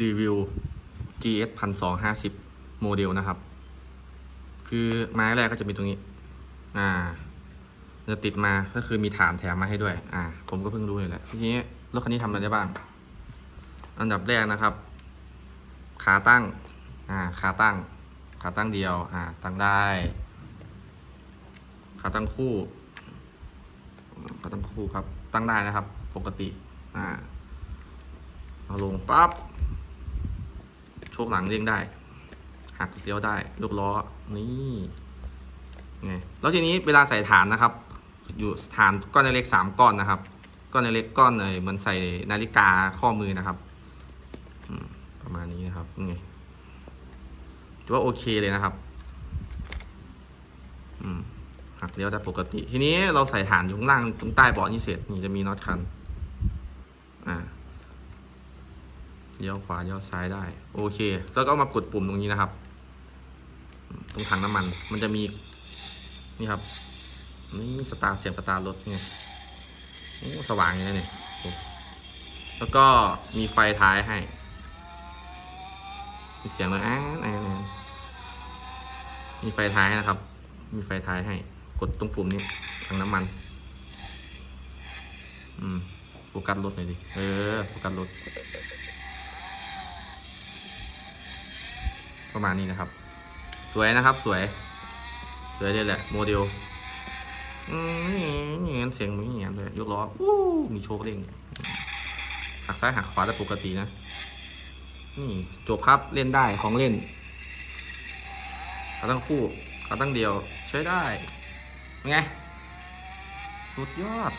รีวิว GS พันสองห้าสิบโมเดลนะครับ คือไม้แรกก็จะมีตรงนี้ อ่า จะติดมาก็คือมีฐานแถมมาให้ด้วย อ่า ผมก็เพิ่งรู้นี่แหละทีนี้รถคันนี้ทำอะไรได้บ้าง อันดับแรกนะครับ ขาตั้ง อ่า ขาตั้ง ขาตั้งเดียว อ่า ตั้งได้ ขาตั้งคู่ ขาตั้งคู่ครับ ตั้งได้นะครับ ปกติ อ่า เอาลงปั๊บ ชคหลังเร่งได้ หักเลี้ยวได้ลูกล้อนี่ไงแล้วทีนี้เวลาใส่ฐานนะครับ อยู่ฐานก้อนเล็กๆสามก้อนนะครับ ก้อนเล็กก้อนเลยเหมือนใส่นาฬิกาข้อมือนะครับประมาณนี้นะครับนี่ไงถือว่าโอเคเลยนะครับหักเลี้ยวได้ปกติ ทีนี้เราใส่ฐานอยู่ข้างล่างตรงใต้เบาะนี่เสร็จนี่จะมีน็อตคัน อ่า เลี้ยวขวาเลี้ยวซ้ายได้ โอเค แล้วก็มากดปุ่มตรงนี้นะครับ ตรงถังน้ำมันมันจะมีนี่ครับนี่สตาร์ทเสียงสตาร์ทรถไงโอ้สว่างอย่างนี้เนี่ยแล้วก็มีไฟท้ายให้ มีเสียงเลยอ่านอ่านอ่มีไฟท้ายนะครับ มีไฟท้ายให้ กดตรงปุ่มนี้ถังน้ำมันอืมโฟกัสรถหน่อยดิ เออ โฟกัสรถ ประมาณนี้นะครับ สวยนะครับสวย สวยเลยแหละโมเดลอืมอย่างนั้นเสียงมันอย่างนั้นเลยยกล้อวู้มีโชคเร่งหักซ้ายหักขวาได้ปกตินะนี่จบครับเล่นได้ของเล่นขาตั้งคู่ขาตั้งเดียวใช้ได้เป็นไง สุดยอด